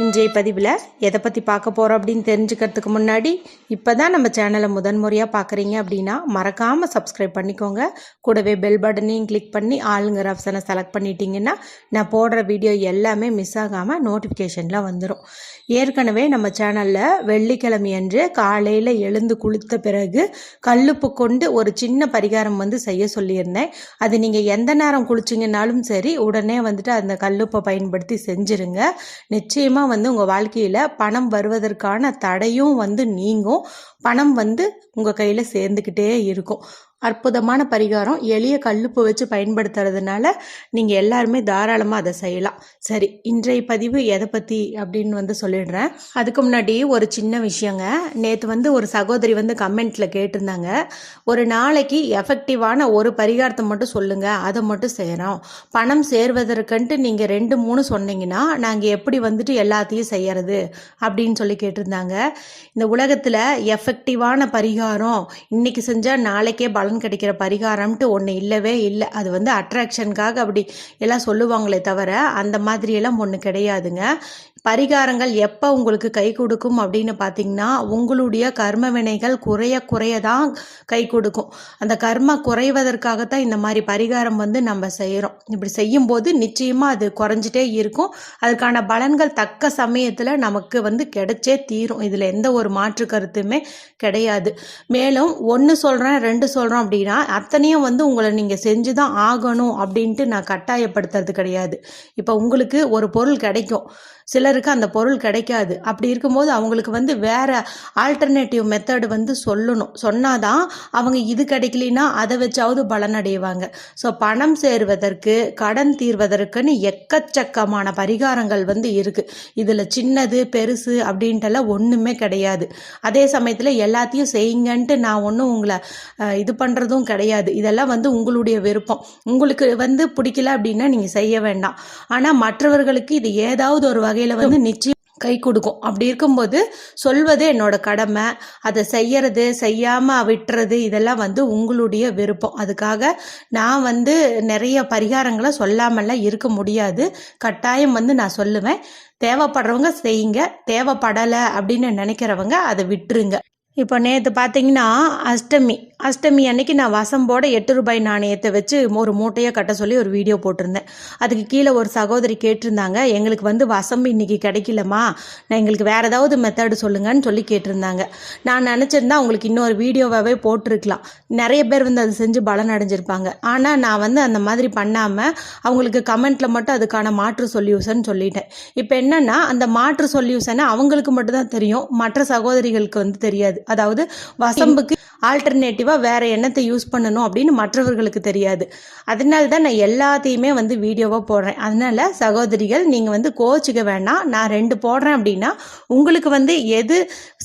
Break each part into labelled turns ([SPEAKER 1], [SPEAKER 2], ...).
[SPEAKER 1] இன்றைய பதிவில் எதை பற்றி பார்க்க போகிறோம் அப்படின்னு தெரிஞ்சுக்கிறதுக்கு முன்னாடி இப்போ தான் நம்ம சேனலை முதன்முறையாக பார்க்குறீங்க அப்படின்னா மறக்காமல் சப்ஸ்கிரைப் பண்ணிக்கோங்க. கூடவே பெல் பட்டனையும் கிளிக் பண்ணி ஆளுங்கிற ஆப்ஷனை செலக்ட் பண்ணிட்டீங்கன்னா நான் போடுற வீடியோ எல்லாமே மிஸ் ஆகாமல் நோட்டிஃபிகேஷனில் வந்துடும் ஏற்கனவே நம்ம சேனலில் வெள்ளிக்கிழமை அன்று காலையில் எழுந்து குளித்த பிறகு கல்லுப்பு கொண்டு ஒரு சின்ன பரிகாரம் வந்து செய்ய சொல்லியிருந்தேன். அது நீங்கள் எந்த நேரம் குளிச்சிங்கனாலும் சரி உடனே வந்துட்டு அந்த கல்லுப்பை பயன்படுத்தி செஞ்சுருங்க. நிச்சயமாக வந்து உங்கள் வாழ்க்கையில் பணம் வருவதற்கான தடையும் வந்து நீங்கும். பணம் வந்து உங்கள் கையில் சேர்ந்துக்கிட்டே இருக்கும். அற்புதமான பரிகாரம். எளிய கல்லுப்பு வச்சு பயன்படுத்துறதுனால நீங்கள் எல்லாருமே தாராளமாக அதை செய்யலாம். சரி இன்றைய பதிவு எதை பற்றி அப்படின்னு வந்து சொல்லிடுறேன். அதுக்கு முன்னாடி ஒரு சின்ன விஷயங்க. நேற்று வந்து ஒரு சகோதரி வந்து கமெண்ட்டில் கேட்டிருந்தாங்க. ஒரு நாளைக்கு எஃபெக்டிவான ஒரு பரிகாரத்தை மட்டும் சொல்லுங்கள் அதை மட்டும் செய்கிறோம் பணம் சேர்வதற்குன்ட்டு நீங்கள் ரெண்டு மூணு சொன்னீங்கன்னா நாங்கள் எப்படி வந்துட்டு எல்லாத்தையும் செய்யறது அப்படின்னு சொல்லி கேட்டிருந்தாங்க. இந்த உலகத்தில் எஃபெக்டிவான பரிகாரம் இன்னைக்கு செஞ்சால் நாளைக்கே பலன் கிடைக்கிற பரிகாரம்ட்டு ஒன்று இல்லவே இல்லை. அது வந்து அட்ராக்ஷனுக்காக அப்படி எல்லாம் சொல்லுவாங்களே தவிர அந்த மாதிரியெல்லாம் ஒன்று கிடையாதுங்க. பரிகாரங்கள் எப்போ உங்களுக்கு கை கொடுக்கும் அப்படின்னு பார்த்தீங்கன்னா உங்களுடைய கர்ம வினைகள் குறைய குறைய தான் கை கொடுக்கும். அந்த கர்ம குறைவதற்காகத்தான் இந்த மாதிரி பரிகாரம் வந்து நம்ம செய்கிறோம் இப்படி செய்யும்போது நிச்சயமாக அது குறைஞ்சிட்டே இருக்கும். அதுக்கான பலன்கள் தக்க சமயத்தில் நமக்கு வந்து கிடைச்சே தீரும். இதில் எந்த ஒரு மாற்று கருத்துமே கிடையாது. மேலும் ஒன்று சொல்கிறேன் ரெண்டு சொல்கிறோம் அப்படின்னா அத்தனையும் வந்து உங்களை நீங்கள் செஞ்சு தான் ஆகணும் அப்படின்ட்டு நான் கட்டாயப்படுத்துறது கிடையாது. இப்போ உங்களுக்கு ஒரு பொருள் கிடைக்கும். சிலருக்கு அந்த பொருள் கிடைக்காது. அப்படி இருக்கும்போது அவங்களுக்கு வந்து வேற ஆல்டர்னேட்டிவ் மெத்தடு வந்து சொல்லணும். சொன்னாதான் அவங்க இது கிடைக்கலனா அதை வச்சாவது பலனடைவாங்க. ஸோ பணம் சேருவதற்கு கடன் தீர்வதற்குன்னு எக்கச்சக்கமான பரிகாரங்கள் வந்து இருக்கு. இதில் சின்னது பெருசு அப்படின்ட்டுலாம் ஒன்றுமே கிடையாது. அதே சமயத்தில் எல்லாத்தையும் செய்யுங்கன்ட்டு நான் ஒன்றும் உங்களை இது பண்ணுறதும் கிடையாது. இதெல்லாம் வந்து உங்களுடைய விருப்பம். உங்களுக்கு வந்து பிடிக்கல அப்படின்னா நீங்கள் செய்ய வேண்டாம். ஆனால் மற்றவர்களுக்கு இது ஏதாவது ஒரு வகையில் வந்து நிச்சயம் கை கொடுக்கும். அப்படி இருக்கும்போது சொல்வது என்னோட கடமை. அதை செய்யறது செய்யாமல் விட்டுறது இதெல்லாம் வந்து உங்களுடைய விருப்பம். அதுக்காக நான் வந்து நிறைய பரிகாரங்களை சொல்லாமல்லாம் இருக்க முடியாது. கட்டாயம் வந்து நான் சொல்லுவேன். தேவைப்படுறவங்க செய்யுங்க. தேவைப்படலை அப்படின்னு நினைக்கிறவங்க அதை விட்டுருங்க. இப்போ நேற்று பார்த்தீங்கன்னா அஷ்டமி. அஷ்டமி அன்னைக்கு நான் வசம்போட எட்டு ரூபாய் நாணயத்தை வச்சு ஒரு மூட்டையாக கட்ட சொல்லி ஒரு வீடியோ போட்டிருந்தேன். அதுக்கு கீழே ஒரு சகோதரி கேட்டிருந்தாங்க எங்களுக்கு வந்து வசம்பு இன்றைக்கி கிடைக்கலம்மா. நான் எங்களுக்கு வேறு ஏதாவது மெத்தடு சொல்லுங்கன்னு சொல்லி கேட்டிருந்தாங்க. நான் நினச்சிருந்தா உங்களுக்கு இன்னொரு வீடியோவாகவே போட்டிருக்கலாம். நிறைய பேர் வந்து அது செஞ்சு பலன் அடைஞ்சிருப்பாங்க. ஆனால் நான் வந்து அந்த மாதிரி பண்ணாமல் அவங்களுக்கு கமெண்ட்டில் மட்டும் அதுக்கான மாற்று சொல்யூஷன் சொல்லிட்டேன். இப்போ என்னென்னா அந்த மாற்று சொல்யூஷனை அவங்களுக்கு மட்டும்தான் தெரியும். மற்ற சகோதரிகளுக்கு வந்து தெரியாது. அதாவது வசம்புக்கு ஆல்டர்னேட்டிவாக வேற என்னத்தை யூஸ் பண்ணணும் அப்படின்னு மற்றவர்களுக்கு தெரியாது. அதனால தான் நான் எல்லாத்தையுமே வந்து வீடியோவாக போடுறேன். அதனால சகோதரிகள் நீங்கள் வந்து கோச்சிக்க வேண்டாம் நான் ரெண்டு போடுறேன் அப்படின்னா உங்களுக்கு வந்து எது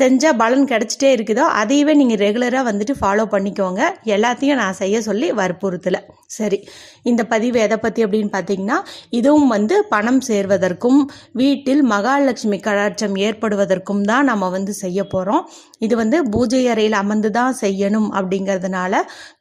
[SPEAKER 1] செஞ்சால் பலன் கிடைச்சிட்டே இருக்குதோ அதையவே நீங்கள் ரெகுலராக வந்துட்டு ஃபாலோ பண்ணிக்கோங்க. எல்லாத்தையும் நான் செய்ய சொல்லி வற்புறுத்தலை. சரி. இந்த பதிவு எதை பற்றி அப்படின்னு பார்த்தீங்கன்னா இதுவும் வந்து பணம் சேர்வதற்கும் வீட்டில் மகாலட்சுமி கலாச்சாரம் ஏற்படுவதற்கும் தான் நம்ம வந்து செய்ய போகிறோம் இது வந்து பூஜை அறையில் அமர்ந்து தான் செய்யணும் அப்படிங்கிறதுனால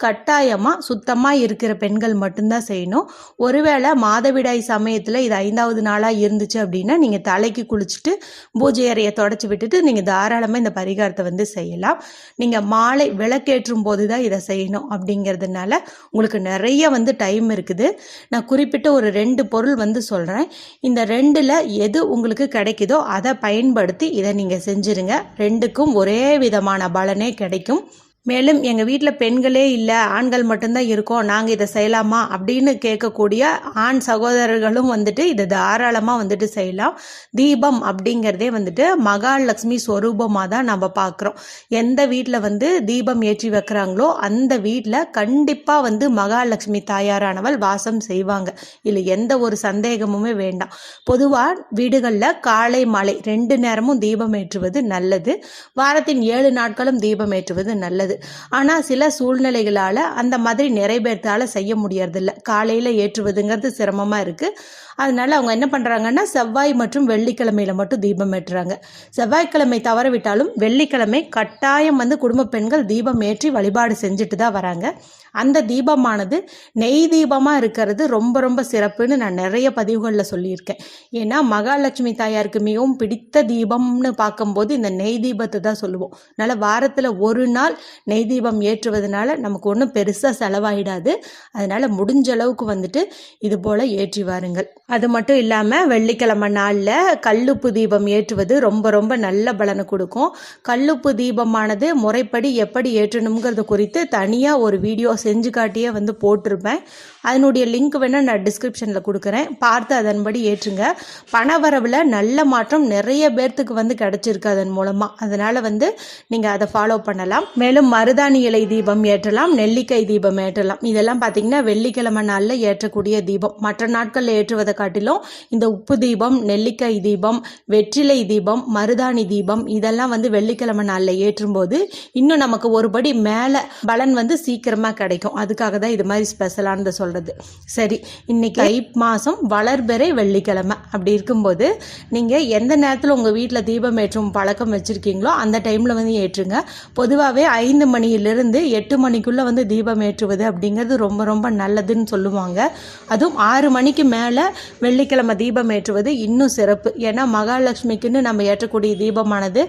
[SPEAKER 1] கட்டாயமாக சுத்தமாக இருக்கிற பெண்கள் மட்டும்தான் செய்யணும். ஒருவேளை மாதவிடாய் சமயத்தில் இது ஐந்தாவது நாளாக இருந்துச்சு அப்படின்னா நீங்கள் தலைக்கு குளிச்சுட்டு பூஜை அறையை தொடச்சி விட்டுட்டு நீங்கள் தாராளமாக இந்த பரிகாரத்தை வந்து செய்யலாம். நீங்கள் மாலை விளக்கேற்றும் போது தான் இதை செய்யணும் அப்படிங்கிறதுனால உங்களுக்கு நிறைய வந்து டைம் இருக்குது. நான் குறிப்பிட்ட ஒரு ரெண்டு பொருள் வந்து சொல்கிறேன் இந்த ரெண்டில் எது உங்களுக்கு கிடைக்குதோ அதை பயன்படுத்தி இதை நீங்கள் செஞ்சுருங்க. ரெண்டுக்கும் ஒரே வித விதமான பலனே கிடைக்கும். மேலும் எங்கள் வீட்டில் பெண்களே இல்லை ஆண்கள் மட்டும்தான் இருக்கோம் நாங்கள் இதை செய்யலாமா அப்படின்னு கேட்கக்கூடிய ஆண் சகோதரர்களும் வந்துட்டு இதை தாராளமாக வந்துட்டு செய்யலாம். தீபம் அப்படிங்கிறதே வந்துட்டு மகாலட்சுமி ஸ்வரூபமாக தான் நம்ம பார்க்குறோம். எந்த வீட்டில் வந்து தீபம் ஏற்றி வைக்கிறாங்களோ அந்த வீட்டில் கண்டிப்பாக வந்து மகாலட்சுமி தாயாரானவள் வாசம் செய்வாங்க. இல்லை எந்த ஒரு சந்தேகமுமே வேண்டாம். பொதுவாக வீடுகளில் காலை மாலை ரெண்டு நேரமும் தீபம் ஏற்றுவது நல்லது. வாரத்தின் ஏழு நாட்களும் தீபம் ஏற்றுவது நல்லது. முடியாது. ஆனால் சில சூழ்நிலைகளால் அந்த மாதிரி நிறைவேற்றால செய்ய முடியறதில்ல. காலையில் ஏற்றுவதுங்கிறது சிரமமாக இருக்குது அதனால் அவங்க என்ன பண்ணுறாங்கன்னா செவ்வாய் மற்றும் வெள்ளிக்கிழமையில மட்டும் தீபம் ஏற்றுறாங்க. செவ்வாய்க்கிழமை தவற விட்டாலும் வெள்ளிக்கிழமை கட்டாயம் வந்து குடும்ப பெண்கள் தீபம் ஏற்றி வழிபாடு செஞ்சுட்டு தான் வராங்க. அந்த தீபமானது நெய் தீபமாக இருக்கிறது ரொம்ப ரொம்ப சிறப்புன்னு நான் நிறைய பதிவுகளில் சொல்லியிருக்கேன். ஏன்னா மகாலட்சுமி தாயாருக்கு மிகவும் பிடித்த தீபம்னு பார்க்கும்போது இந்த நெய் தீபத்தை தான் சொல்லுவோம். அதனால் வாரத்தில் ஒரு நாள் நெய் தீபம் ஏற்றுவதனால நமக்கு ஒன்றும் பெருசாக செலவாயிடாது. அதனால் முடிஞ்ச அளவுக்கு வந்துட்டு இது போல் ஏற்றி வாருங்கள். அது மட்டும் இல்லாமல் வெள்ளிக்கிழமை நாளில் கல்லுப்பு தீபம் ஏற்றுவது ரொம்ப ரொம்ப நல்ல பலனை கொடுக்கும். கல்லுப்பு தீபமானது முறைப்படி எப்படி ஏற்றணுங்கிறது குறித்து தனியாக ஒரு வீடியோ செஞ்சு காட்டியே வந்து போட்டிருப்பேன். அதனுடைய லிங்க் வேணால் நான் டிஸ்கிரிப்ஷனில் கொடுக்குறேன். பார்த்து அதன்படி ஏற்றுங்க. பணவரவில் நல்ல மாற்றம் நிறைய பேர்த்துக்கு வந்து கிடச்சிருக்கு அதன் மூலமாக அதனால் வந்து நீங்கள் அதை ஃபாலோ பண்ணலாம். மேலும் மருதாணி இலை தீபம் ஏற்றலாம் நெல்லிக்காய் தீபம் ஏற்றலாம். இதெல்லாம் பார்த்தீங்கன்னா வெள்ளிக்கிழமை நாளில் ஏற்றக்கூடிய தீபம். மற்ற நாட்களில் ஏற்றுவதை காட்டிலும் இந்த உப்பு தீபம் நெல்லிக்காய் தீபம் வெற்றிலை தீபம் மருதாணி தீபம் இதெல்லாம் வந்து வெள்ளிக்கிழமை நாளில் ஏற்றும்போது இன்னும் நமக்கு ஒருபடி மேலே பலன் வந்து சீக்கிரமாக கிடைக்கும். அதுக்காக தான் இது மாதிரி ஸ்பெஷலானது சொல்கிறது சரி இன்னைக்கு ஐ மாதம் வளர்பெறை வெள்ளிக்கிழமை. அப்படி இருக்கும்போது நீங்கள் எந்த நேரத்தில் உங்கள் வீட்டில் தீபம் ஏற்றும் பழக்கம் வச்சுருக்கீங்களோ அந்த டைமில் வந்து ஏற்றுங்க. பொதுவாகவே ஐந்து மணியிலிருந்து எட்டு மணிக்குள்ளே வந்து தீபம் ஏற்றுவது அப்படிங்கிறது ரொம்ப ரொம்ப நல்லதுன்னு சொல்லுவாங்க. அதுவும் ஆறு மணிக்கு மேலே வெள்ளிக்கிழமை தீபம் ஏற்றுவது இன்னும் சிறப்பு. ஏன்னா மகாலட்சுமிக்குன்னு நம்ம ஏற்றக்கூடிய தீபமானது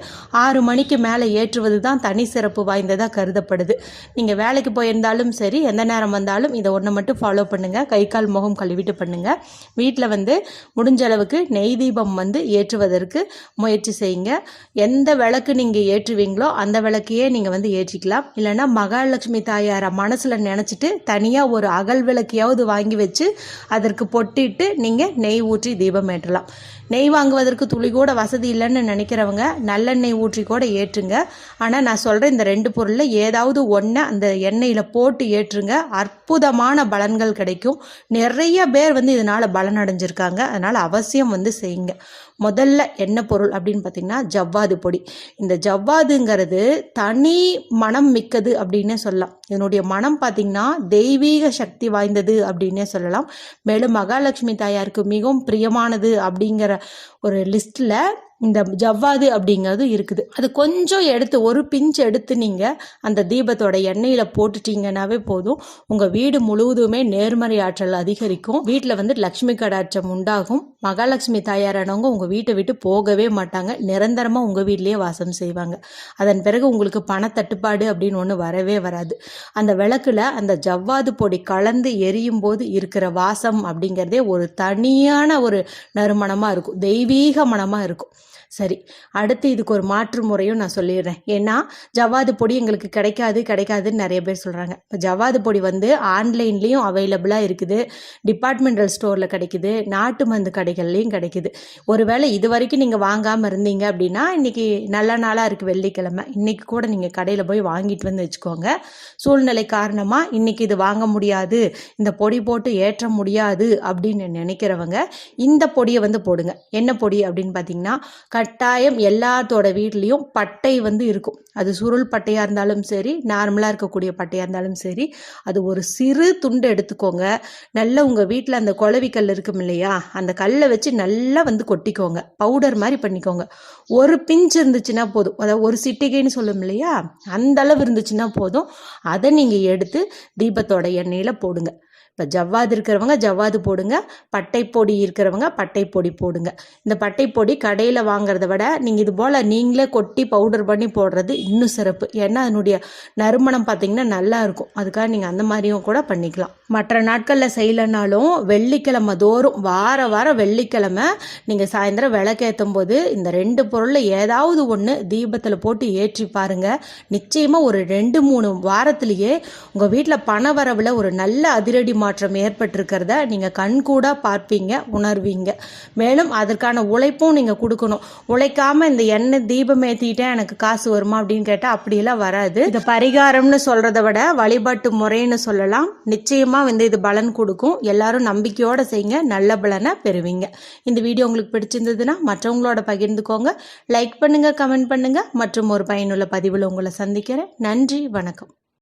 [SPEAKER 1] ஆறு மணிக்கு மேலே ஏற்றுவது தான் தனி சிறப்பு வாய்ந்ததாக கருதப்படுது. நீங்கள் வேலைக்கு போயிருந்தாலும் சரி எந்த நேரம் வந்தாலும் இதை ஒன்று மட்டும் ஃபாலோ பண்ணுங்கள் கை கால் முகம் கழுவிட்டு பண்ணுங்கள் வீட்டில் வந்து முடிஞ்ச அளவுக்கு நெய் தீபம் வந்து ஏற்றுவதற்கு முயற்சி செய்யுங்க. எந்த விளக்கு நீங்கள் ஏற்றுவீங்களோ அந்த விளக்கையே நீங்கள் வந்து ஏற்றிக்கலாம் இல்லைன்னா மகாலட்சுமி தாயாரை மனசில் நினச்சிட்டு தனியாக ஒரு அகல் விளக்கையாவது வாங்கி வச்சு அதற்கு பொட்டிட்டு நீங்கள் நெய் ஊற்றி தீபம் ஏற்றலாம். நெய் வாங்குவதற்கு துளி கூட வசதி இல்லைன்னு நினைக்கிறவங்க நல்லெண்ணெய் ஊற்றி கூட ஏற்றுங்க. ஆனால் நான் சொல்கிற இந்த ரெண்டு பொருளில் ஏதாவது ஒன்றை அந்த எண்ணெயில் போட்டு ஏற்றுங்க. அற்புதமான பலன்கள் கிடைக்கும். நிறைய பேர் வந்து இதனால் பலன் அடைஞ்சிருக்காங்க அதனால் அவசியம் வந்து செய்யுங்க. முதல்ல என்ன பொருள் அப்படின்னு பார்த்தீங்கன்னா ஜவ்வாது பொடி. இந்த ஜவ்வாதுங்கிறது தனி மனம் மிக்கது அப்படின்னே சொல்லலாம். இதனுடைய மனம் பார்த்திங்கன்னா தெய்வீக சக்தி வாய்ந்தது அப்படின்னே சொல்லலாம். மேலும் மகாலட்சுமி தாயாருக்கு மிகவும் பிரியமானது அப்படிங்கிற ஒரு லிஸ்ட்டில் இந்த ஜவ்வாது அப்படிங்கிறது இருக்குது. அது கொஞ்சம் எடுத்து ஒரு பிஞ்ச் எடுத்து நீங்கள் அந்த தீபத்தோட எண்ணெயில் போட்டுட்டீங்கன்னாவே போதும். உங்கள் வீடு முழுவதுமே நேர்மறை ஆற்றல் அதிகரிக்கும். வீட்டில் வந்து லக்ஷ்மி கடாட்சம் உண்டாகும். மகாலட்சுமி தாயாரானவங்க உங்கள் வீட்டை விட்டு போகவே மாட்டாங்க. நிரந்தரமாக உங்கள் வீட்லேயே வாசம் செய்வாங்க. அதன் பிறகு உங்களுக்கு பணத்தட்டுப்பாடு அப்படின்னு ஒன்று வரவே வராது. அந்த விளக்குல அந்த ஜவ்வாது பொடி கலந்து எரியும் போது இருக்கிற வாசம் அப்படிங்கிறதே ஒரு தனியான ஒரு நறுமணமாக இருக்கும். தெய்வீக மனமாக இருக்கும். சரி அடுத்து இதுக்கு ஒரு மாற்று முறையும் நான் சொல்லிடுறேன். ஏன்னா ஜவ்வாது பொடி எங்களுக்கு கிடைக்காது கிடைக்காதுன்னு நிறைய பேர் சொல்கிறாங்க இப்போ ஜவ்வாது பொடி வந்து ஆன்லைன்லேயும் அவைலபிளாக இருக்குது. டிபார்ட்மெண்டல் ஸ்டோரில் கிடைக்குது நாட்டு மருந்து கடைகள்லேயும் கிடைக்குது. ஒருவேளை இது வரைக்கும் நீங்கள் வாங்காமல் இருந்தீங்க அப்படின்னா இன்றைக்கி நல்ல நாளாக இருக்குது வெள்ளிக்கிழமை. இன்றைக்கி கூட நீங்கள் கடையில் போய் வாங்கிட்டு வந்து வச்சுக்கோங்க. சூழ்நிலை காரணமாக இன்றைக்கி இது வாங்க முடியாது இந்த பொடி போட்டு ஏற்ற முடியாது அப்படின்னு நினைக்கிறவங்க இந்த பொடியை வந்து போடுங்க. என்ன பொடி அப்படின்னு பார்த்தீங்கன்னா கட்டாயம் எல்லாத்தோட வீட்லேயும் பட்டை வந்து இருக்கும். அது சுருள் பட்டையாக இருந்தாலும் சரி நார்மலாக இருக்கக்கூடிய பட்டையாக இருந்தாலும் சரி அது ஒரு சிறு துண்டு எடுத்துக்கோங்க. நல்லா உங்கள் வீட்டில் அந்த குளவிக்கல் இருக்கும் இல்லையா அந்த கல்லை வச்சு நல்லா வந்து கொட்டிக்கோங்க. பவுடர் மாதிரி பண்ணிக்கோங்க. ஒரு பிஞ்ச் இருந்துச்சுன்னா போதும். அதாவது ஒரு சிட்டிகைன்னு சொல்லும் இல்லையா அந்த அளவு இருந்துச்சுன்னா போதும். அதை நீங்கள் எடுத்து தீபத்தோட எண்ணெயில் போடுங்க. இப்போ ஜவ்வாது இருக்கிறவங்க ஜவ்வாது போடுங்க பட்டைப்பொடி இருக்கிறவங்க பட்டைப்பொடி போடுங்க. இந்த பட்டைப்பொடி கடையில் வாங்குறத விட நீங்கள் இது போல் நீங்களே கொட்டி பவுடர் பண்ணி போடுறது இன்னும் சிறப்பு. ஏன்னா அதனுடைய நறுமணம் பார்த்தீங்கன்னா நல்லா இருக்கும். அதுக்காக நீங்கள் அந்த மாதிரியும் கூட பண்ணிக்கலாம். மற்ற நாட்களில் செய்யலைனாலும் வெள்ளிக்கிழமை தோறும் வார வாரம் வெள்ளிக்கிழமை நீங்கள் சாயந்தரம் விளக்கேற்றும் போது இந்த ரெண்டு பொருளில் ஏதாவது ஒன்று தீபத்தில் போட்டு ஏற்றி பாருங்கள் நிச்சயமாக ஒரு ரெண்டு மூணு வாரத்திலேயே உங்கள் வீட்டில் பண வரவில் ஒரு நல்ல அதிரடி மாற்றம் ஏற்பட்டிருக்கிறத நீங்கள் கண்கூடாக பார்ப்பீங்க உணர்வீங்க. மேலும் அதற்கான உழைப்பும் நீங்கள் கொடுக்கணும். உழைக்காமல் இந்த எண்ணெய் தீபம் ஏற்றிக்கிட்டே எனக்கு காசு வருமா அப்படின்னு கேட்டால் அப்படியெல்லாம் வராது. இந்த பரிகாரம்னு சொல்கிறத விட வழிபாட்டு முறைன்னு சொல்லலாம். நிச்சயமாக வந்து இது பலன் கொடுக்கும். எல்லாரும் நம்பிக்கையோடு செய்யுங்க நல்ல பலனை பெறுவீங்க. இந்த வீடியோ உங்களுக்கு பிடிச்சிருந்ததுன்னா மற்றவங்களோட பகிர்ந்துக்கோங்க. லைக் பண்ணுங்கள் கமெண்ட் பண்ணுங்கள் மற்றும் ஒரு பயனுள்ள பதிவில் உங்களை சந்திக்கிறேன். நன்றி வணக்கம்.